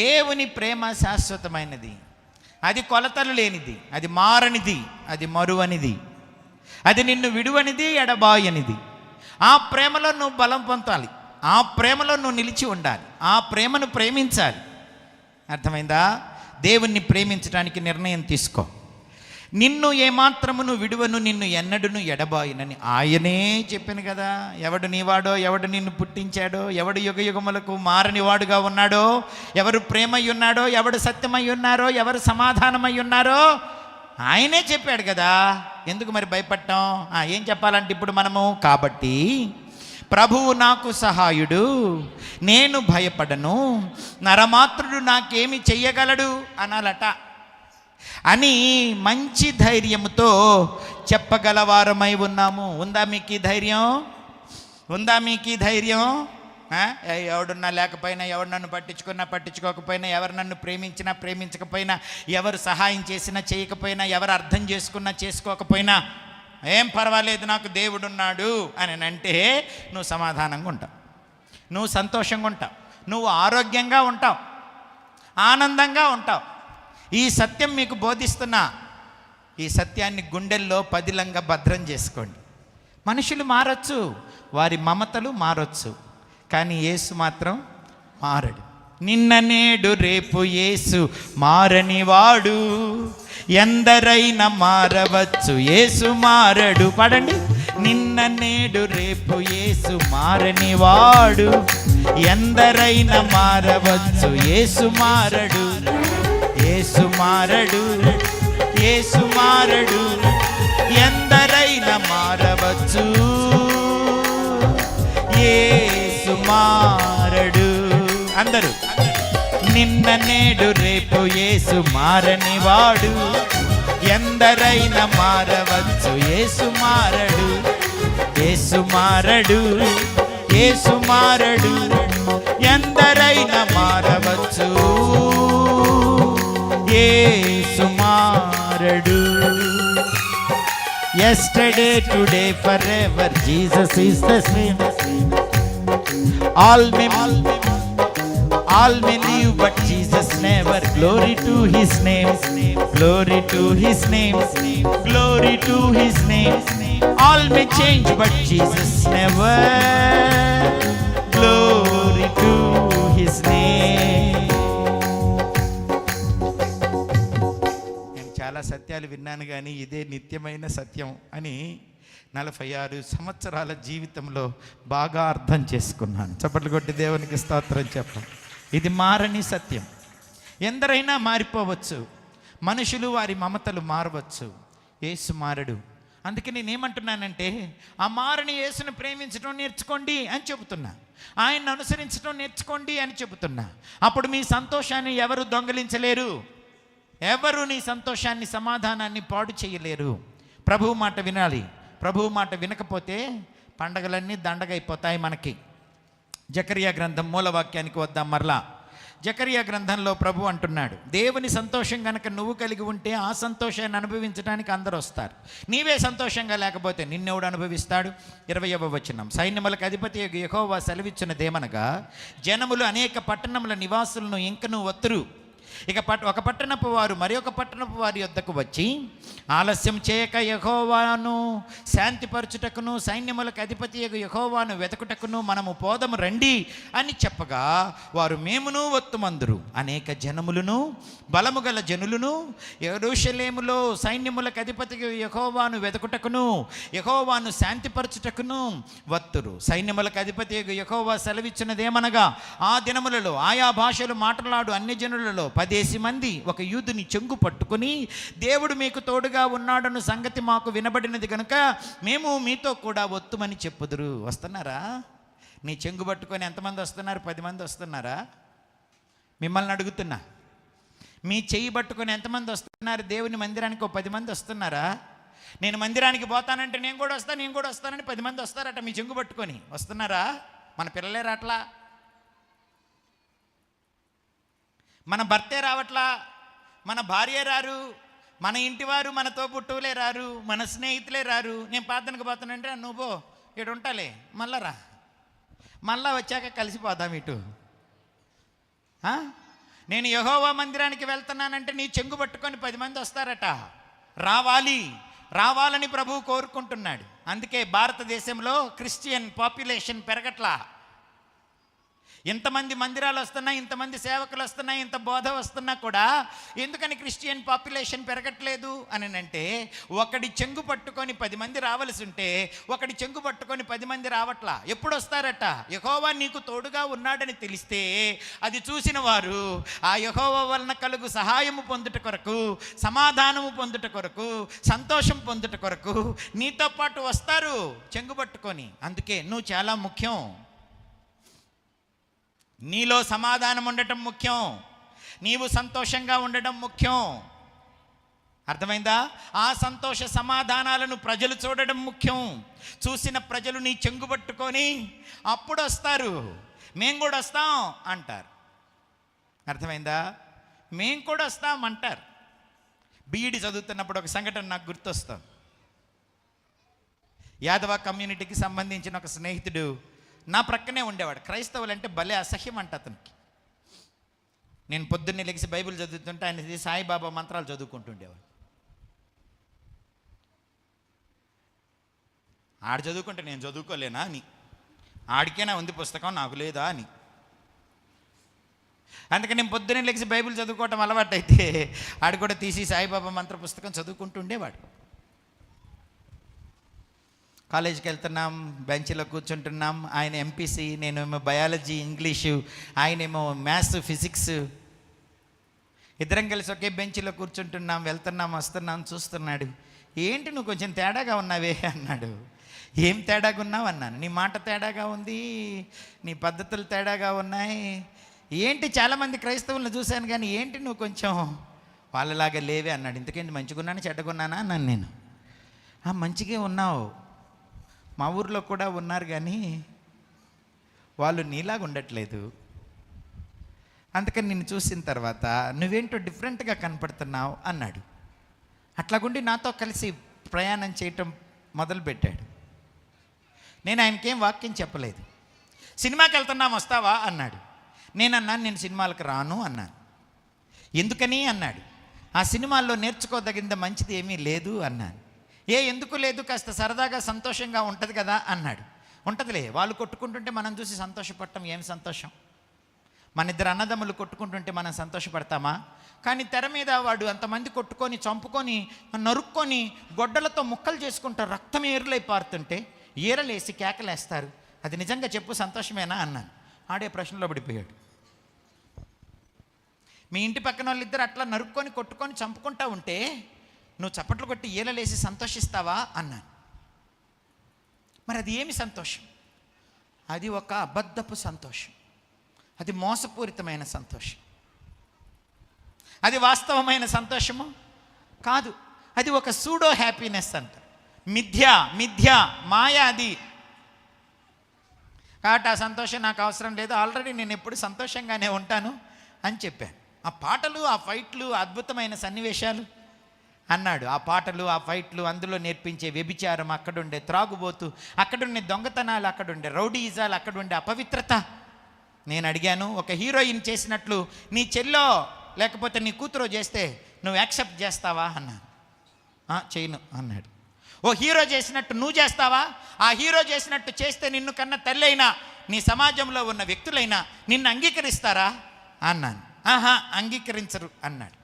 దేవుని ప్రేమ శాశ్వతమైనది అది కొలతలు లేనిది అది మారనిది అది మరువనిది అది నిన్ను విడువనిది ఎడబాయనిది ఆ ప్రేమలో నువ్వు బలం పొందాలి ఆ ప్రేమలో నువ్వు నిలిచి ఉండాలి ఆ ప్రేమను ప్రేమించాలి అర్థమైందా దేవుణ్ణి ప్రేమించడానికి నిర్ణయం తీసుకో నిన్ను ఏమాత్రమును విడువను నిన్ను ఎన్నడును ఎడబాయినని ఆయనే చెప్పాను కదా ఎవడు నీవాడో ఎవడు నిన్ను పుట్టించాడో ఎవడు యుగ యుగములకు మారనివాడుగా ఉన్నాడో ఎవరు ప్రేమై ఉన్నాడో ఎవడు సత్యమై ఉన్నారో ఎవరు సమాధానమై ఉన్నారో ఆయనే చెప్పాడు కదా ఎందుకు మరి భయపడటం ఏం చెప్పాలంటే ఇప్పుడు మనము కాబట్టి ప్రభువు నాకు సహాయుడు నేను భయపడను నరమాత్రుడు నాకేమి చెయ్యగలడు అనాలట అని మంచి ధైర్యంతో చెప్పగలవారమై ఉన్నాము ఉందా మీకు ఈ ధైర్యం ఉందా మీకు ఈ ధైర్యం ఎవడున్నా లేకపోయినా ఎవరు నన్ను పట్టించుకున్నా పట్టించుకోకపోయినా ఎవరు నన్ను ప్రేమించినా ప్రేమించకపోయినా ఎవరు సహాయం చేసినా చేయకపోయినా ఎవరు అర్థం చేసుకున్నా చేసుకోకపోయినా ఏం పర్వాలేదు నాకు దేవుడున్నాడు అని అంటే నువ్వు సమాధానంగా ఉంటావు నువ్వు సంతోషంగా ఉంటావు నువ్వు ఆరోగ్యంగా ఉంటావు ఆనందంగా ఉంటావు ఈ సత్యం మీకు బోధిస్తున్నా ఈ సత్యాన్ని గుండెల్లో పదిలంగా భద్రం చేసుకోండి మనుషులు మారచ్చు వారి మమతలు మారచ్చు కానీ యేసు మాత్రం మారడు నిన్న నేడు రేపు యేసు మారని వాడు ఎందరైన మారవచ్చు యేసు మారడు పడండి నిన్న నేడు రేపు యేసు మారని వాడు ఎందరైన మారవచ్చు యేసు మారడు ఏసుమారడు ఏసుమారడు ఎందరైన మారవచ్చు ఏసుమారడు అందరు నిన్న నేడు రేపు ఏసు మారని వాడు ఎందరైన మారవచ్చు ఏసుమారడు ఏసుమారడు ఏసుమారడు ఎందరైన మారవచ్చు Sumaradu. Yesterday, today, forever, Jesus is the same. All may leave, but Jesus never. Glory to His name, glory to His name, glory to His name. All may change, but Jesus never. Glory to His name. చాలా సత్యాలు విన్నాను కానీ ఇదే నిత్యమైన సత్యం అని నలభై ఆరు సంవత్సరాల జీవితంలో బాగా అర్థం చేసుకున్నాను చప్పట్లు కొట్టి దేవునికి స్తోత్రం చెప్పడం ఇది మారని సత్యం ఎందరైనా మారిపోవచ్చు మనుషులు వారి మమతలు మారవచ్చు ఏసు మారడు అందుకే నేనేమంటున్నానంటే ఆ మారని యేసును ప్రేమించడం నేర్చుకోండి అని చెబుతున్నా ఆయన్ను అనుసరించడం నేర్చుకోండి అని చెబుతున్నా అప్పుడు మీ సంతోషాన్ని ఎవరు దొంగలించలేరు ఎవరు నీ సంతోషాన్ని సమాధానాన్ని పాడు చేయలేరు ప్రభువు మాట వినాలి ప్రభువు మాట వినకపోతే పండగలన్నీ దండగైపోతాయి మనకి జకరియా గ్రంథం మూలవాక్యానికి వద్దాం మరలా జకరియా గ్రంథంలో ప్రభు అంటున్నాడు దేవుని సంతోషం కనుక నువ్వు కలిగి ఉంటే ఆ సంతోషాన్ని అనుభవించడానికి అందరూ వస్తారు నీవే సంతోషంగా లేకపోతే నిన్నెవడు అనుభవిస్తాడు ఇరవయవ వచనం సైన్యములకు అధిపతి యహోవా సెలవిచ్చినదేమనగా జనములు అనేక పట్టణముల నివాసులను ఇంకనూ వత్తురు ఇక పట్ ఒక పట్టణపు వారు మరి ఒక పట్టణపు వారి యొద్దకు వచ్చి ఆలస్యం చేయక యహోవాను శాంతిపరచుటకును సైన్యములకు అధిపతి యహోవాను వెతకుటకును మనము పోదము రండి అని చెప్పగా వారు మేమును వత్తుమందురు అనేక జనములను బలము గల జనులను ఎరుషలేములో సైన్యములకు అధిపతి యహోవాను వెతకుటకును యహోవాను శాంతిపరచుటకును వత్తురు సైన్యములకు అధిపతి యహోవా సెలవిచ్చినదేమనగా ఆ దినములలో ఆయా భాషలు మాట్లాడు అన్ని జనులలో పదేసి మంది ఒక యూదుని చెంగు పట్టుకుని దేవుడు మీకు తోడుగా ఉన్నాడన్న సంగతి మాకు వినబడినది కనుక మేము మీతో కూడా ఒత్తుమని చెప్పుదురు వస్తున్నారా నీ చెంగు పట్టుకొని ఎంతమంది వస్తున్నారు పది మంది వస్తున్నారా మిమ్మల్ని అడుగుతున్నా మీ చెయ్యి పట్టుకొని ఎంతమంది వస్తున్నారు దేవుని మందిరానికి ఒక పది మంది వస్తున్నారా నేను మందిరానికి పోతానంటే నేను కూడా వస్తాను నేను కూడా వస్తానని పది మంది వస్తారట మీ చెంగు పట్టుకొని వస్తున్నారా మన పిల్లలేరు అట్లా మన భర్తే రావట్లా మన భార్య రారు మన ఇంటివారు మనతో పుట్టువులే రారు మన స్నేహితులే రారు నేను ప్రార్థనకు పోతానంటే నువ్వు ఇటు ఉంటాలే మళ్ళా రా మళ్ళా వచ్చాక కలిసిపోదాం ఇటు నేను యహోవా మందిరానికి వెళ్తున్నానంటే నీ చెంగు పట్టుకొని పది మంది వస్తారట రావాలి రావాలని ప్రభువు కోరుకుంటున్నాడు అందుకే భారతదేశంలో క్రిస్టియన్ పాపులేషన్ పెరగట్లా ఇంతమంది మందిరాలు వస్తున్నాయి ఇంతమంది సేవకులు వస్తున్నాయి ఇంత బోధ వస్తున్నా కూడా ఎందుకని క్రిస్టియన్ పాపులేషన్ పెరగట్లేదు అని అంటే ఒకడి చెంగు పట్టుకొని పది మంది రావలసి ఉంటే ఒకడి చెంగు పట్టుకొని పది మంది రావట్లా ఎప్పుడు వస్తారట యహోవా నీకు తోడుగా ఉన్నాడని తెలిస్తే అది చూసిన వారు ఆ యహోవా వలన కలుగు సహాయము పొందుట కొరకు సమాధానము పొందుట కొరకు సంతోషం పొందుట కొరకు నీతో పాటు వస్తారు చెంగు పట్టుకొని అందుకే నువ్వు చాలా ముఖ్యం నీలో సమాధానం ఉండటం ముఖ్యం నీవు సంతోషంగా ఉండటం ముఖ్యం అర్థమైందా ఆ సంతోష సమాధానాలను ప్రజలు చూడడం ముఖ్యం చూసిన ప్రజలు నీ చెంగు పట్టుకొని అప్పుడు వస్తారు మేము కూడా వస్తాం అంటారు అర్థమైందా మేము కూడా వస్తాం అంటారు బీఈడి చదువుతున్నప్పుడు ఒక సంఘటన నాకు గుర్తొస్తాం యాదవ కమ్యూనిటీకి సంబంధించిన ఒక స్నేహితుడు నా ప్రక్కనే ఉండేవాడు క్రైస్తవులు అంటే భలే అసహ్యం అంట అతనికి నేను పొద్దున్నే లెగిసి బైబిల్ చదువుతుంటే ఆయన సాయిబాబా మంత్రాలు చదువుకుంటుండేవాడు ఆడు చదువుకుంటే నేను చదువుకోలేనా అని ఆడికేనా ఉంది పుస్తకం నాకు లేదా అని అందుకని నేను పొద్దున్నే లెగిసి బైబిల్ చదువుకోవటం అలవాటైతే ఆడు కూడా తీసి సాయిబాబా మంత్ర పుస్తకం చదువుకుంటుండేవాడు కాలేజీకి వెళ్తున్నాం బెంచ్లో కూర్చుంటున్నాం ఆయన ఎంపీసీ నేనేమో బయాలజీ ఇంగ్లీషు ఆయనేమో మ్యాథ్స్ ఫిజిక్స్ ఇద్దరం కలిసి ఒకే బెంచ్లో కూర్చుంటున్నాం వెళ్తున్నాం వస్తున్నాం చూస్తున్నాడు ఏంటి నువ్వు కొంచెం తేడాగా ఉన్నావే అన్నాడు ఏం తేడాగా ఉన్నావు అన్నాను నీ మాట తేడాగా ఉంది నీ పద్ధతులు తేడాగా ఉన్నాయి ఏంటి చాలామంది క్రైస్తవులను చూశాను కానీ ఏంటి నువ్వు కొంచెం వాళ్ళలాగా లేవే అన్నాడు ఇంతకేంటి చెడ్డగా చెడ్డగున్నానా అన్నాను నేను మంచిగా ఉన్నావు మా ఊర్లో కూడా ఉన్నారు కానీ వాళ్ళు నీలాగా ఉండట్లేదు అందుకని నిన్ను చూసిన తర్వాత నువ్వేంటో డిఫరెంట్గా కనపడుతున్నావు అన్నాడు అట్లాగుండి నాతో కలిసి ప్రయాణం చేయటం మొదలుపెట్టాడు నేను ఆయనకేం వాక్యం చెప్పలేదు సినిమాకి వెళ్తున్నాం వస్తావా అన్నాడు నేనన్నాను నేను సినిమాలకు రాను అన్నాను ఎందుకని అన్నాడు ఆ సినిమాల్లో నేర్చుకోదగింద మంచిది ఏమీ లేదు అన్నాను ఏ ఎందుకు లేదు కాస్త సరదాగా సంతోషంగా ఉంటుంది కదా అన్నాడు ఉంటుందిలే వాళ్ళు కొట్టుకుంటుంటే మనం చూసి సంతోషపడటం ఏం సంతోషం మన ఇద్దరు అన్నదమ్ములు కొట్టుకుంటుంటే మనం సంతోషపడతామా కానీ తెర మీద వాడు అంతమంది కొట్టుకొని చంపుకొని నరుక్కొని గొడ్డలతో ముక్కలు చేసుకుంటూ రక్తం ఏరులై పారుతుంటే ఏరలేసి కేకలేస్తారు అది నిజంగా చెప్పు సంతోషమేనా అన్నాను ఆడే ప్రశ్నలో పడిపోయాడు మీ ఇంటి పక్కన వాళ్ళిద్దరు అట్లా నరుక్కొని కొట్టుకొని చంపుకుంటా ఉంటే నువ్వు చప్పట్లు కొట్టి ఈలలేసి సంతోషిస్తావా అన్నాను మరి అది ఏమి సంతోషం అది ఒక అబద్ధపు సంతోషం అది మోసపూరితమైన సంతోషం అది వాస్తవమైన సంతోషము కాదు అది ఒక సూడో హ్యాపీనెస్ అంట మిథ్య మిథ్య మాయా అది కాబట్టి ఆ సంతోషం నాకు అవసరం లేదు ఆల్రెడీ నేను ఎప్పుడు సంతోషంగానే ఉంటాను అని చెప్పాను ఆ పాటలు ఆ ఫైట్లు అద్భుతమైన సన్నివేశాలు అన్నాడు ఆ పాటలు ఆ ఫైట్లు అందులో నేర్పించే వ్యభిచారం అక్కడుండే త్రాగుబోతు అక్కడుండే దొంగతనాలు అక్కడుండే రౌడీజాలు అక్కడుండే అపవిత్రత నేను అడిగాను ఒక హీరోయిన్ చేసినట్లు నీ చెల్లో లేకపోతే నీ కూతురు చేస్తే నువ్వు యాక్సెప్ట్ చేస్తావా అన్నాను చేయను అన్నాడు ఓ హీరో చేసినట్టు నువ్వు చేస్తావా ఆ హీరో చేసినట్టు చేస్తే నిన్ను కన్నా తల్లైనా నీ సమాజంలో ఉన్న వ్యక్తులైనా నిన్ను అంగీకరిస్తారా అన్నాను ఆహా అంగీకరించరు అన్నాడు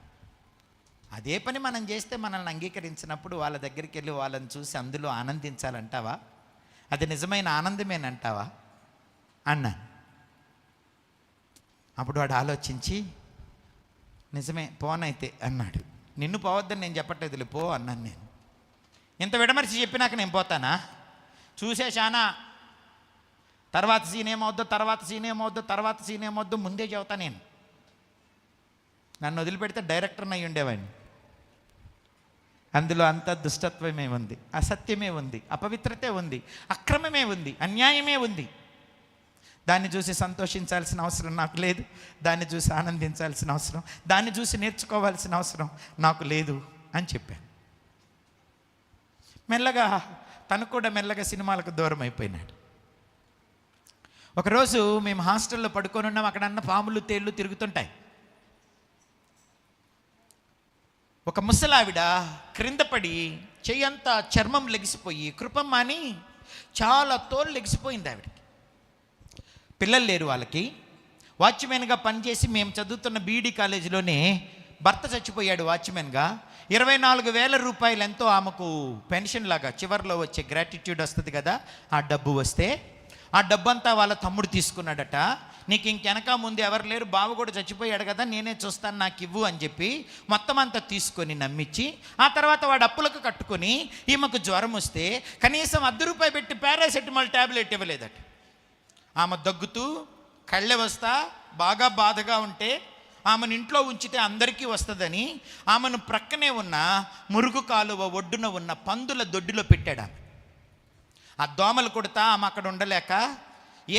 అదే పని మనం చేస్తే మనల్ని అంగీకరించినప్పుడు వాళ్ళ దగ్గరికి వెళ్ళి వాళ్ళని చూసి అందులో ఆనందించాలంటావా అది నిజమైన ఆనందమేనంటావా అన్నా అప్పుడు వాడు ఆలోచించి నిజమే పోనైతే అన్నాడు నిన్ను పోవద్దని నేను చెప్పట్లేదు పో అన్నాను నేను ఇంత విడమరిచి చెప్పినాక నేను పోతానా చూసేశానా తర్వాత సీన్ ఏమవుద్దో తర్వాత సీన్ ఏమవుద్దో తర్వాత సీన్ ఏమవుద్దో ముందే చెబుతా నేను నన్ను వదిలిపెడితే డైరెక్టర్ అయి ఉండేవాడిని అందులో అంత దుష్టత్వమే ఉంది అసత్యమే ఉంది అపవిత్రతే ఉంది అక్రమమే ఉంది అన్యాయమే ఉంది దాన్ని చూసి సంతోషించాల్సిన అవసరం నాకు లేదు దాన్ని చూసి ఆనందించాల్సిన అవసరం దాన్ని చూసి నేర్చుకోవాల్సిన అవసరం నాకు లేదు అని చెప్పాను మెల్లగా తను కూడా మెల్లగా సినిమాలకు దూరం అయిపోయినాడు ఒకరోజు మేము హాస్టల్లో పడుకొని ఉన్నాం అక్కడన్న పాములు తేళ్ళు తిరుగుతుంటాయి ఒక ముసలావిడ క్రిందపడి చెయ్యంతా చర్మం లెగిసిపోయి కృపమ్మ అని చాలా తోలు లెగిసిపోయింది ఆవిడకి పిల్లలు లేరు వాళ్ళకి వాచ్మెన్గా పనిచేసి మేము చదువుతున్న బీఈడి కాలేజీలోనే భర్త చచ్చిపోయాడు వాచ్మెన్గా ఇరవై నాలుగు వేల రూపాయలు ఎంతో ఆమెకు పెన్షన్ లాగా చివరిలో వచ్చే గ్రాటిట్యూడ్ వస్తుంది కదా ఆ డబ్బు వస్తే ఆ డబ్బంతా వాళ్ళ తమ్ముడు తీసుకున్నాడట నీకు ఇంకెనక ముందు ఎవరు లేరు బావు కూడా చచ్చిపోయాడు కదా నేనే చూస్తాను నాకు ఇవ్వు అని చెప్పి మొత్తం అంతా తీసుకొని నమ్మించి ఆ తర్వాత వాడు అప్పులకు కట్టుకొని ఈమెకు జ్వరం వస్తే కనీసం అర్ధ రూపాయి పెట్టి పారాసెటమాల్ ట్యాబ్లెట్ ఇవ్వలేదట ఆమె దగ్గుతూ కళ్ళె వస్తా బాగా బాధగా ఉంటే ఆమెను ఇంట్లో ఉంచితే అందరికీ వస్తుందని ఆమెను ప్రక్కనే ఉన్న మురుగు కాలువ ఒడ్డున ఉన్న పందుల దొడ్డిలో పెట్టాడు ఆ దోమలు కొడతా ఆమె అక్కడ ఉండలేక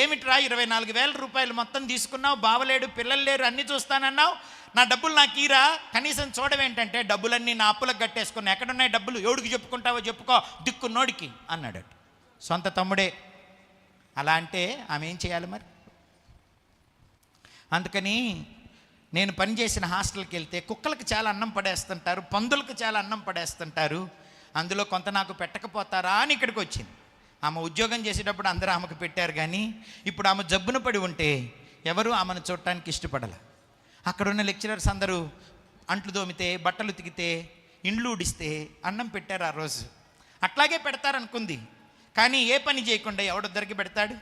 ఏమిట్రా ఇరవై నాలుగు వేల రూపాయలు మొత్తం తీసుకున్నావు బావలేడు పిల్లలు లేరు అన్నీ చూస్తానన్నావు నా డబ్బులు నాకు ఈరా కనీసం చూడవేంటంటే డబ్బులన్నీ నా అప్పులకు కట్టేసుకున్నా ఎక్కడున్నాయి డబ్బులు ఎవడికి చెప్పుకుంటావో చెప్పుకో దిక్కు నోడికి అన్నాడట సొంత తమ్ముడే అలా అంటే ఆమె ఏం చేయాలి మరి అందుకని నేను పనిచేసిన హాస్టల్కి వెళ్తే కుక్కలకు చాలా అన్నం పడేస్తుంటారు పందులకు చాలా అన్నం పడేస్తుంటారు అందులో కొంత నాకు పెట్టకపోతారా అని ఇక్కడికి వచ్చింది ఆమె ఉద్యోగం చేసేటప్పుడు అందరూ ఆమెకు పెట్టారు కానీ ఇప్పుడు ఆమె జబ్బున పడి ఉంటే ఎవరు ఆమెను చూడటానికి ఇష్టపడాల అక్కడున్న లెక్చరర్స్ అందరూ అంట్లు దోమితే బట్టలు ఉతికితే ఇండ్లు ఉడిస్తే అన్నం పెట్టారు ఆ రోజు అట్లాగే పెడతారనుకుంది కానీ ఏ పని చేయకుండా ఎవడొద్దరికి పెడతాడు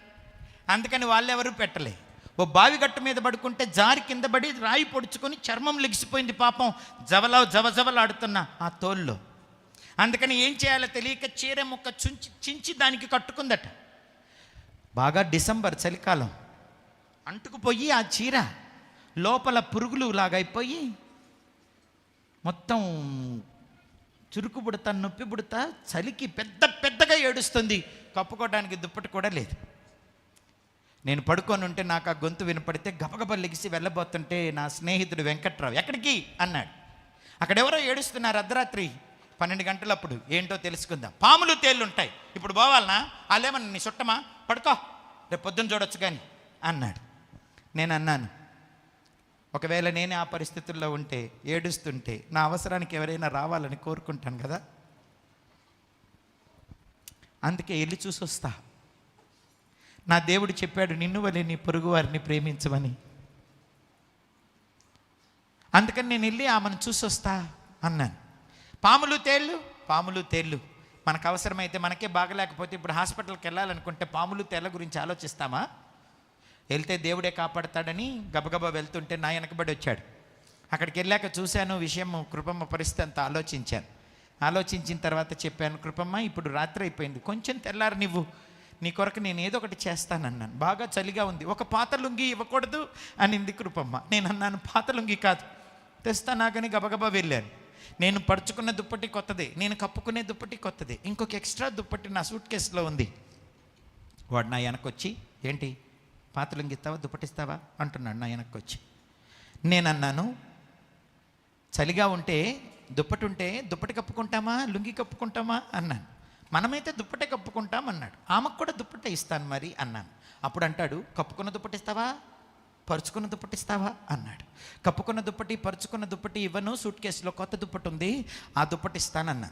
అందుకని వాళ్ళు ఎవరు పెట్టలే ఓ బావి గట్టు మీద పడుకుంటే జారి కింద పడి రాయి పొడుచుకొని చర్మం లెగిసిపోయింది పాపం జవలా జవజవలాడుతున్న ఆ తోల్లో అందుకని ఏం చేయాలో తెలియక చీర ముక్క చుంచి చించి దానికి కట్టుకుందట బాగా డిసెంబర్ చలికాలం అంటుకుపోయి ఆ చీర లోపల పురుగులు లాగైపోయి మొత్తం చురుకు బుడత నొప్పి బుడత చలికి పెద్ద పెద్దగా ఏడుస్తుంది కప్పుకోవడానికి దుప్పటి కూడా లేదు నేను పడుకొని ఉంటే నాకు ఆ గొంతు వినపడితే గబగబ లెగిసి వెళ్ళబోతుంటే నా స్నేహితుడు వెంకట్రావు ఎక్కడికి అన్నాడు అక్కడెవరో ఏడుస్తున్నారు అర్ధరాత్రి పన్నెండు గంటలు అప్పుడు ఏంటో తెలుసుకుందాం పాములు తేళ్ళు ఉంటాయి ఇప్పుడు పోవాలనా వాళ్ళేమన్నా నీ చుట్టమా పడుకో రేపు పొద్దున్న చూడొచ్చు కానీ అన్నాడు నేను అన్నాను ఒకవేళ నేనే ఆ పరిస్థితుల్లో ఉంటే ఏడుస్తుంటే నా అవసరానికి ఎవరైనా రావాలని కోరుకుంటాను కదా అందుకే వెళ్ళి చూసొస్తా నా దేవుడు చెప్పాడు నిన్ను వలె నీ పొరుగు వారిని ప్రేమించమని అందుకని నేను వెళ్ళి ఆమెను చూసొస్తా అన్నాను పాములు తేళ్ళు పాములు తేళ్ళు మనకు అవసరమైతే మనకే బాగలేకపోతే ఇప్పుడు హాస్పిటల్కి వెళ్ళాలనుకుంటే పాములు తేళ్ళ గురించి ఆలోచిస్తామా వెళ్తే దేవుడే కాపాడతాడని గబగబా వెళ్తుంటే నా వెనకబడి వచ్చాడు అక్కడికి వెళ్ళాక చూశాను విషయం కృపమ్మ పరిస్థితి అంతా ఆలోచించాను ఆలోచించిన తర్వాత చెప్పాను కృపమ్మ ఇప్పుడు రాత్రి అయిపోయింది కొంచెం తెల్లారు నువ్వు నీ కొరకు నేను ఏదో ఒకటి చేస్తానన్నాను బాగా చలిగా ఉంది ఒక పాత లుంగి ఇవ్వకూడదు అనింది కృపమ్మ నేను అన్నాను పాత లుంగి కాదు నాకని గబగబా వెళ్ళాను నేను పరుచుకున్న దుప్పటి కొత్తది నేను కప్పుకునే దుప్పటి కొత్తది ఇంకొక ఎక్స్ట్రా దుప్పటి నా సూట్ కేసులో ఉంది వాడు నా వెనకొచ్చి ఏంటి పాతలుంగిస్తావా దుప్పటిస్తావా అంటున్నాడు నా వెనక్కొచ్చి అన్నాను చలిగా ఉంటే దుప్పటి ఉంటే దుప్పటి కప్పుకుంటామా లుంగి కప్పుకుంటామా అన్నాను మనమైతే దుప్పటే కప్పుకుంటాం అన్నాడు ఆమెకు కూడా దుప్పటే ఇస్తాను మరి అన్నాను అప్పుడు అంటాడు కప్పుకున్న దుప్పటిస్తావా పరుచుకున్న దుప్పటి ఇస్తావా అన్నాడు కప్పుకున్న దుప్పటి పరుచుకున్న దుప్పటి ఇవ్వను సూట్ కేసులో కొత్త దుప్పటి ఉంది ఆ దుప్పటి ఇస్తానన్నా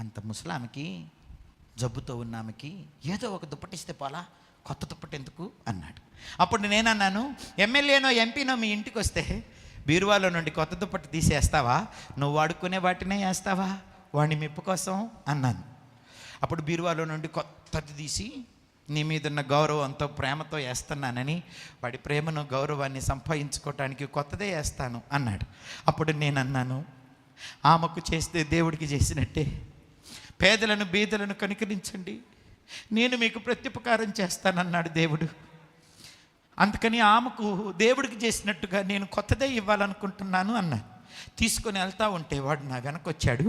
అంత ముసలామెకి జబ్బుతో ఉన్న ఆమెకి ఏదో ఒక దుప్పటి ఇస్తే పోలా కొత్త దుప్పటి ఎందుకు అన్నాడు అప్పుడు నేనన్నాను ఎమ్మెల్యేనో ఎంపీనో మీ ఇంటికి వస్తే బీరువాలో నుండి కొత్త దుప్పటి తీసేస్తావా నువ్వు వాడుకునే వాటినే వేస్తావా వాడిని మెప్పు కోసం అన్నాను అప్పుడు బీరువాలో నుండి కొత్తది తీసి నీ మీద ఉన్న గౌరవంతో ప్రేమతో వేస్తున్నానని వాడి ప్రేమను గౌరవాన్ని సంపాదించుకోవటానికి కొత్తదే వేస్తాను అన్నాడు అప్పుడు నేను అన్నాను ఆమెకు చేస్తే దేవుడికి చేసినట్టే పేదలను బీదలను కనికరించండి నేను మీకు ప్రత్యుపకారం చేస్తానన్నాడు దేవుడు అందుకని ఆమెకు దేవుడికి చేసినట్టుగా నేను కొత్తదే ఇవ్వాలనుకుంటున్నాను అన్నాను తీసుకొని వెళ్తా ఉంటే వాడు నా వెనకొచ్చాడు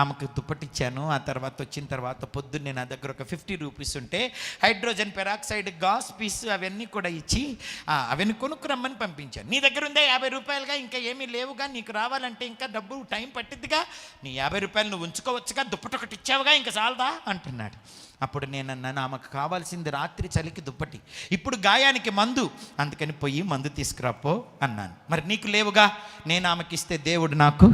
ఆమెకు దుప్పటిచ్చాను ఆ తర్వాత వచ్చిన తర్వాత పొద్దున్నే నా దగ్గర ఒక ఫిఫ్టీ రూపీస్ ఉంటే హైడ్రోజన్ పెరాక్సైడ్ గాస్ పీస్ అవన్నీ కూడా ఇచ్చి అవన్నీ కొనుక్కురమ్మని పంపించాను నీ దగ్గర ఉందే యాభై రూపాయలుగా ఇంకా ఏమీ లేవుగా నీకు రావాలంటే ఇంకా డబ్బు టైం పట్టిద్దిగా నీ యాభై రూపాయలు నువ్వు ఉంచుకోవచ్చుగా దుప్పటి ఒకటి ఇచ్చావుగా ఇంకా చాలదా అంటున్నాడు అప్పుడు నేను అన్నాను ఆమెకు కావాల్సింది రాత్రి చలికి దుప్పటి ఇప్పుడు గాయానికి మందు అందుకని పోయి మందు తీసుకురాపో అన్నాను మరి నీకు లేవుగా నేను ఆమెకి ఇస్తే దేవుడు నాకు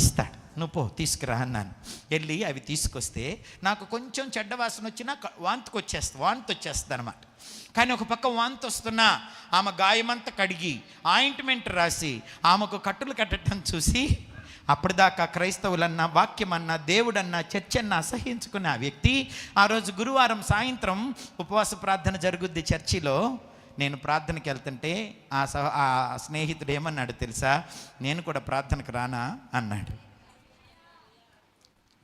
ఇస్తాడు నువ్వు పో తీసుకురా అన్నాను వెళ్ళి అవి తీసుకొస్తే నాకు కొంచెం చెడ్డ వాసన వచ్చినా వాంతికి వచ్చేస్తా వాంతి వచ్చేస్తుంది అనమాట కానీ ఒక పక్క వాంతి వస్తున్నా ఆమె గాయమంతా కడిగి ఆయింట్మెంట్ రాసి ఆమెకు కట్టులు కట్టడం చూసి అప్పటిదాకా క్రైస్తవులన్నా వాక్యమన్నా దేవుడన్నా చర్చన్నా అసహించుకున్న ఆ వ్యక్తి ఆ రోజు గురువారం సాయంత్రం ఉపవాస ప్రార్థన జరుగుద్ది చర్చిలో నేను ప్రార్థనకి వెళ్తుంటే ఆ సహ ఆ స్నేహితుడు ఏమన్నాడు తెలుసా నేను కూడా ప్రార్థనకు రానా అన్నాడు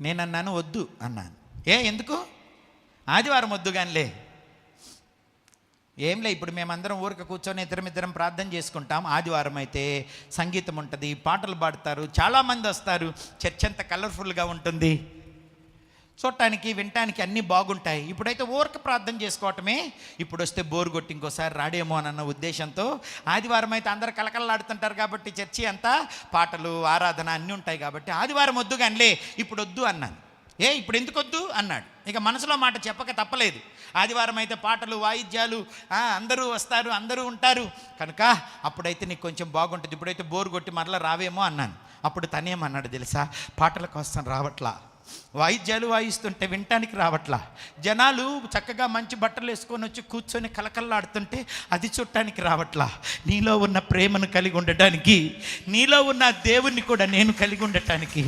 నేను అన్నాను వద్దు అన్నాను ఏ ఎందుకు ఆదివారం వద్దు కానిలే ఏంలే ఇప్పుడు మేమందరం ఊరికి కూర్చొని ఇద్దరమిద్దరం ప్రార్థన చేసుకుంటాం ఆదివారం అయితే సంగీతం ఉంటుంది పాటలు పాడతారు చాలామంది వస్తారు చర్చ్ ఎంత కలర్ఫుల్గా ఉంటుంది చూడటానికి వినటానికి అన్నీ బాగుంటాయి ఇప్పుడైతే ఊరికి ప్రార్థన చేసుకోవటమే ఇప్పుడు వస్తే బోరు కొట్టి ఇంకోసారి రాడేమో అన్న ఉద్దేశంతో ఆదివారం అయితే అందరు కలకలలాడుతుంటారు కాబట్టి చర్చి అంతా పాటలు ఆరాధన అన్నీ ఉంటాయి కాబట్టి ఆదివారం వద్దు కానిలే ఇప్పుడు వద్దు అన్నాను ఏ ఇప్పుడు ఎందుకు వద్దు అన్నాడు ఇక మనసులో మాట చెప్పక తప్పలేదు ఆదివారం అయితే పాటలు వాయిద్యాలు అందరూ వస్తారు అందరూ ఉంటారు కనుక అప్పుడైతే నీకు కొంచెం బాగుంటుంది ఇప్పుడైతే బోరు కొట్టి మరలా రావేమో అన్నాను అప్పుడు తనేమన్నాడు తెలుసా పాటల కోసం రావట్లా వాయిద్యాలు వాయిస్తుంటే వినటానికి రావట్లా జనాలు చక్కగా మంచి బట్టలు వేసుకొని వచ్చి కూర్చొని కలకల్లాడుతుంటే అది చుట్టానికి రావట్లా నీలో ఉన్న ప్రేమను కలిగి ఉండటానికి నీలో ఉన్న దేవుణ్ణి కూడా నేను కలిగి ఉండటానికి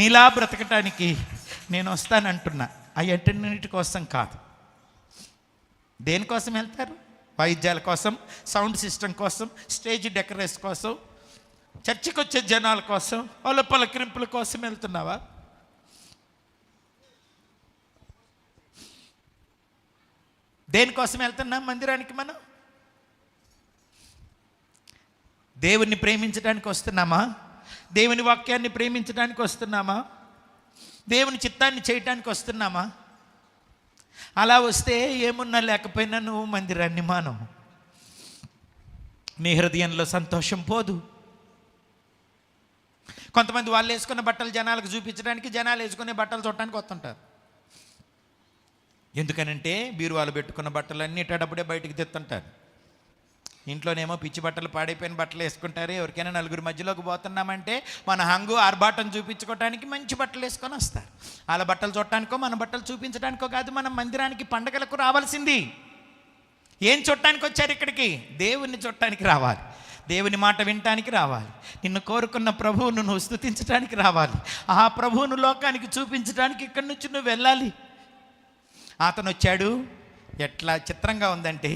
నీలా బ్రతకటానికి నేను వస్తానంటున్నా అవన్నిటి కోసం కాదు దేనికోసం వెళ్తారు వాయిద్యాల కోసం సౌండ్ సిస్టమ్ కోసం స్టేజ్ డెకరేషన్ కోసం చర్చికి వచ్చే జనాల కోసం వాళ్ళ పలకరింపుల కోసం వెళ్తున్నావా దేనికోసం వెళ్తున్నాం మందిరానికి మనం దేవుణ్ణి ప్రేమించడానికి వస్తున్నామా దేవుని వాక్యాన్ని ప్రేమించడానికి వస్తున్నామా దేవుని చిత్తాన్ని చేయటానికి వస్తున్నామా అలా వస్తే ఏమున్నా లేకపోయినా నువ్వు మందిరాన్ని మానవు నీ హృదయంలో సంతోషం పోదు కొంతమంది వాళ్ళు వేసుకున్న బట్టలు జనాలకు చూపించడానికి జనాలు వేసుకునే బట్టలు చూడటానికి వస్తుంటారు ఎందుకనంటే బీరువాలు పెట్టుకున్న బట్టలన్నీ ఇటడప్పుడే బయటికి తెత్తుంటారు ఇంట్లోనేమో పిచ్చి బట్టలు పాడైపోయిన బట్టలు వేసుకుంటారు ఎవరికైనా నలుగురి మధ్యలోకి పోతున్నామంటే మన హంగు ఆర్భాటం చూపించుకోవడానికి మంచి బట్టలు వేసుకొని వస్తారు వాళ్ళ బట్టలు చూడటానికో మన బట్టలు చూపించడానికో కాదు మన మందిరానికి పండగలకు రావాల్సింది ఏం చూడటానికి వచ్చారు ఇక్కడికి దేవుణ్ణి చూడటానికి రావాలి దేవుని మాట వినటానికి రావాలి నిన్ను కోరుకున్న ప్రభువును నువ్వు స్థుతించడానికి రావాలి ఆ ప్రభువును లోకానికి చూపించడానికి ఇక్కడి నుంచి నువ్వు వెళ్ళాలి అతను వచ్చాడు ఎట్లా చిత్రంగా ఉందంటే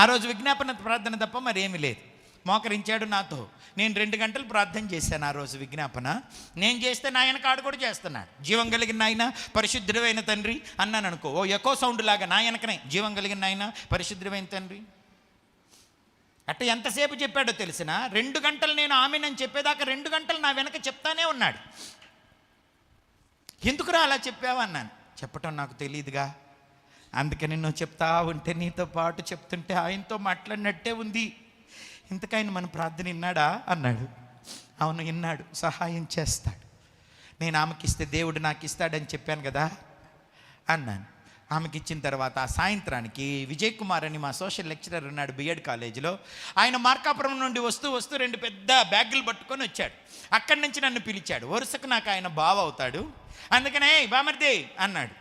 ఆ రోజు విజ్ఞాపన ప్రార్థన తప్ప మరి ఏమీ లేదు మోకరించాడు నాతో నేను రెండు గంటలు ప్రార్థన చేశాను ఆ రోజు విజ్ఞాపన నేను చేస్తే నాయన కాడు కూడా చేస్తున్నాడు జీవం కలిగిన నాయన పరిశుద్ధుడమైన తండ్రి అన్నాను అనుకో ఓ ఎకో సౌండ్ లాగా నాయనకనే జీవం కలిగిన నాయన పరిశుద్ధమైన తండ్రి అట్ట ఎంతసేపు చెప్పాడో తెలిసిన రెండు గంటలు నేను ఆమెనని చెప్పేదాకా రెండు గంటలు నా వెనక చెప్తానే ఉన్నాడు ఎందుకురా అలా చెప్పావన్నాను చెప్పటం నాకు తెలియదుగా అందుకని నువ్వు చెప్తా ఉంటే నీతో పాటు చెప్తుంటే ఆయనతో మాట్లాడినట్టే ఉంది ఇంతకాయన మన ప్రార్థన విన్నాడా అన్నాడు అవును విన్నాడు సహాయం చేస్తాడు నేను ఆమెకిస్తే దేవుడు నాకు ఇస్తాడని చెప్పాను కదా అన్నాను ఆమెకి ఇచ్చిన తర్వాత ఆ సాయంత్రానికి విజయ్ కుమార్ అని మా సోషల్ లెక్చరర్ ఉన్నాడు బిఎడ్ కాలేజీలో ఆయన మార్కాపురం నుండి వస్తూ వస్తూ రెండు పెద్ద బ్యాగులు పట్టుకొని వచ్చాడు అక్కడి నుంచి నన్ను పిలిచాడు వరుసకు నాకు ఆయన బావ అవుతాడు అందుకనే బామర్ది అన్నాడు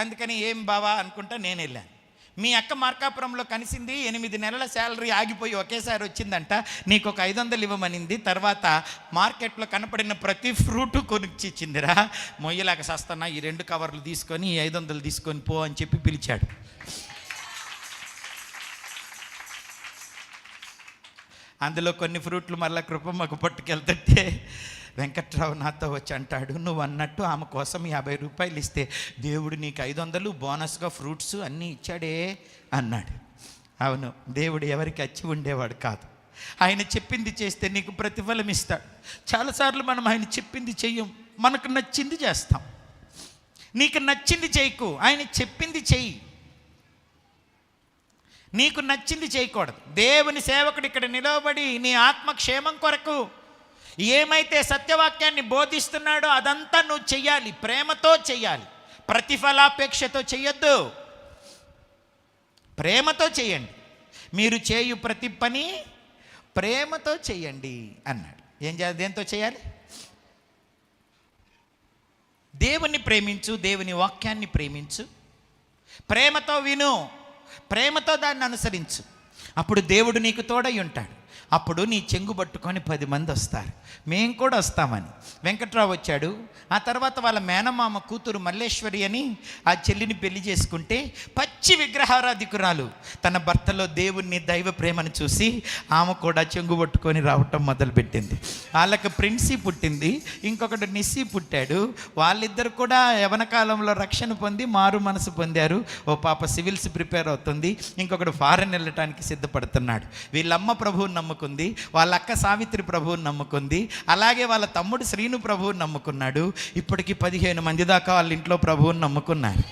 అందుకని ఏం బావా అనుకుంటా నేను వెళ్ళాను మీ అక్క మార్కాపురంలో కలిసింది ఎనిమిది నెలల శాలరీ ఆగిపోయి ఒకేసారి వచ్చిందంట నీకు ఒక ఐదు వందలు ఇవ్వమనింది తర్వాత మార్కెట్లో కనపడిన ప్రతి ఫ్రూట్ కొనిచ్చిచ్చిందిరా మొయ్యలేక సస్తన్నా ఈ రెండు కవర్లు తీసుకొని ఈ ఐదు వందలు తీసుకొని పో అని చెప్పి పిలిచాడు అందులో కొన్ని ఫ్రూట్లు మళ్ళీ కృప మాకు పట్టుకెళ్తుంటే వెంకట్రావు నాతో వచ్చి అంటాడు నువ్వు అన్నట్టు ఆమె కోసం యాభై రూపాయలు ఇస్తే దేవుడు నీకు ఐదు వందలు బోనస్గా ఫ్రూట్స్ అన్నీ ఇచ్చాడే అన్నాడు అవును దేవుడు ఎవరికి అచ్చి ఉండేవాడు కాదు ఆయన చెప్పింది చేస్తే నీకు ప్రతిఫలం ఇస్తాడు చాలాసార్లు మనం ఆయన చెప్పింది చెయ్యం మనకు నచ్చింది చేస్తాం నీకు నచ్చింది చేయకు ఆయన చెప్పింది చెయ్యి నీకు నచ్చింది చేయకూడదు దేవుని సేవకుడు ఇక్కడ నిలవబడి నీ ఆత్మక్షేమం కొరకు ఏమైతే సత్యవాక్యాన్ని బోధిస్తున్నాడో అదంతా నువ్వు చెయ్యాలి ప్రేమతో చెయ్యాలి ప్రతిఫలాపేక్షతో చెయ్యొద్దు ప్రేమతో చేయండి మీరు చేయు ప్రతి పని ప్రేమతో చేయండి అన్నాడు ఏం చేయాలి దేంతో చేయాలి దేవుని ప్రేమించు దేవుని వాక్యాన్ని ప్రేమించు ప్రేమతో విను ప్రేమతో దాన్ని అనుసరించు అప్పుడు దేవుడు నీకు తోడై ఉంటాడు అప్పుడు నీ చెంగు పట్టుకొని పది మంది వస్తారు మేము కూడా వస్తామని వెంకట్రావు వచ్చాడు ఆ తర్వాత వాళ్ళ మేనమామ కూతురు మల్లేశ్వరి అని ఆ చెల్లిని పెళ్లి చేసుకుంటే పచ్చి విగ్రహారాధికురాలు తన భర్తలో దేవుణ్ణి దైవ ప్రేమను చూసి ఆమె కూడా చెంగు పట్టుకొని రావటం మొదలుపెట్టింది వాళ్ళకి ప్రిన్సీ పుట్టింది ఇంకొకటి నిస్సి పుట్టాడు వాళ్ళిద్దరు కూడా యవన కాలంలో రక్షణ పొంది మారు మనసు పొందారు ఓ పాప సివిల్స్ ప్రిపేర్ అవుతుంది ఇంకొకటి ఫారెన్ వెళ్ళటానికి సిద్ధపడుతున్నాడు వీళ్ళమ్మ ప్రభువు నమ్ముకు నమ్ముకుంది వాళ్ళ అక్క సావిత్రి ప్రభువుని నమ్ముకుంది అలాగే వాళ్ళ తమ్ముడు శ్రీను ప్రభువుని నమ్ముకున్నాడు ఇప్పటికి పదిహేను మంది దాకా వాళ్ళ ఇంట్లో ప్రభువుని నమ్ముకున్నారు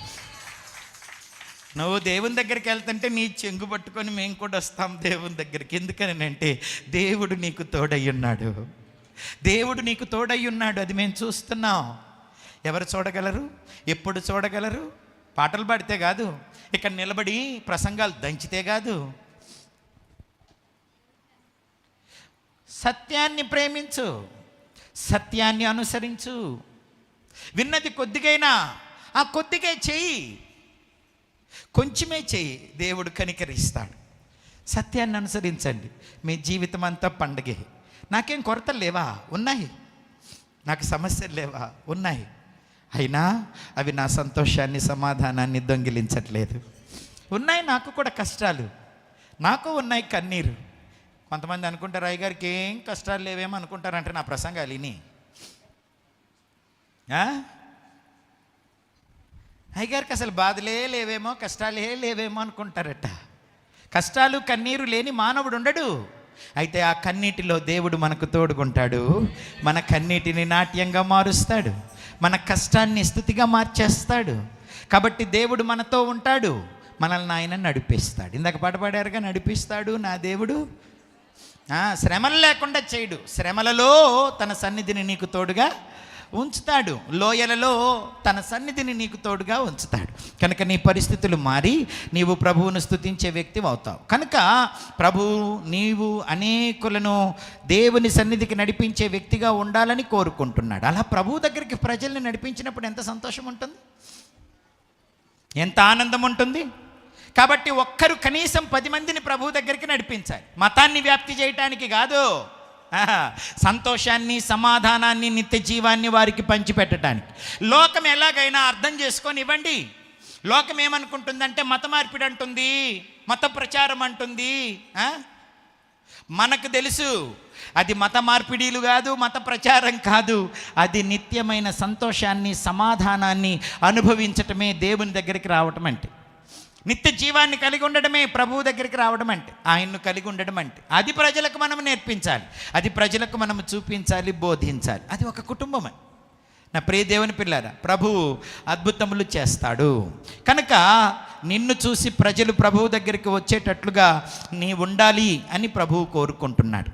నువ్వు దేవుని దగ్గరికి వెళ్తుంటే నీ చెంగు పట్టుకొని మేము కూడా వస్తాం దేవుని దగ్గరికి ఎందుకని అంటే దేవుడు నీకు తోడయ్యున్నాడు దేవుడు నీకు తోడయ్యున్నాడు అది మేము చూస్తున్నాం ఎవరు చూడగలరు ఎప్పుడు చూడగలరు పాటలు పాడితే కాదు ఇక్కడ నిలబడి ప్రసంగాలు దంచితే కాదు సత్యాన్ని ప్రేమించు సత్యాన్ని అనుసరించు విన్నది కొద్దిగైనా ఆ కొద్దిగే చెయ్యి కొంచెమే చెయ్యి దేవుడు కనికరిస్తాడు సత్యాన్ని అనుసరించండి మీ జీవితం అంతా పండగే నాకేం కొరత లేవా ఉన్నాయి నాకు సమస్యలు లేవా ఉన్నాయి అయినా అవి నా సంతోషాన్ని సమాధానాన్ని దొంగిలించట్లేదు ఉన్నాయి నాకు కూడా కష్టాలు నాకు ఉన్నాయి కన్నీరు కొంతమంది అనుకుంటారు గారికి ఏం కష్టాలు లేవేమో అనుకుంటారంటే నా ప్రసంగాలు ఇని అయ్యగారికి అసలు బాధలే లేవేమో కష్టాలే లేవేమో అనుకుంటారట కష్టాలు కన్నీరు లేని మానవుడు ఉండడు అయితే ఆ కన్నీటిలో దేవుడు మనకు తోడుకుంటాడు మన కన్నీటిని నాట్యంగా మారుస్తాడు మన కష్టాన్ని స్థుతిగా మార్చేస్తాడు కాబట్టి దేవుడు మనతో ఉంటాడు మనల్ని ఆయన నడిపిస్తాడు ఇందాక పాట పాడారుగా నడిపిస్తాడు నా దేవుడు శ్రమలు లేకుండా చేయడు శ్రమలలో తన సన్నిధిని నీకు తోడుగా ఉంచుతాడు లోయలలో తన సన్నిధిని నీకు తోడుగా ఉంచుతాడు కనుక నీ పరిస్థితులు మారి నీవు ప్రభువును స్థుతించే వ్యక్తి అవుతావు కనుక ప్రభువు నీవు అనేకులను దేవుని సన్నిధికి నడిపించే వ్యక్తిగా ఉండాలని కోరుకుంటున్నాడు అలా ప్రభు దగ్గరికి ప్రజల్ని నడిపించినప్పుడు ఎంత సంతోషం ఉంటుంది ఎంత ఆనందం ఉంటుంది కాబట్టి ఒక్కరు కనీసం పది మందిని ప్రభు దగ్గరికి నడిపించాలి మతాన్ని వ్యాప్తి చేయటానికి కాదు సంతోషాన్ని సమాధానాన్ని నిత్య జీవాన్ని వారికి పంచిపెట్టడానికి లోకం ఎలాగైనా అర్థం చేసుకొని ఇవ్వండి లోకం ఏమనుకుంటుందంటే మత మార్పిడి అంటుంది మత ప్రచారం అంటుంది మనకు తెలుసు అది మత మార్పిడీలు కాదు మత ప్రచారం కాదు అది నిత్యమైన సంతోషాన్ని సమాధానాన్ని అనుభవించటమే దేవుని దగ్గరికి రావటం అంటే నిత్య జీవాన్ని కలిగి ఉండడమే ప్రభువు దగ్గరికి రావడం అంటే ఆయన్ను కలిగి ఉండడం అంటే అది ప్రజలకు మనం నేర్పించాలి అది ప్రజలకు మనం చూపించాలి బోధించాలి అది ఒక కుటుంబం అని నా ప్రియ దేవుని పిల్లారా ప్రభువు అద్భుతములు చేస్తాడు కనుక నిన్ను చూసి ప్రజలు ప్రభువు దగ్గరికి వచ్చేటట్లుగా నీ ఉండాలి అని ప్రభువు కోరుకుంటున్నాడు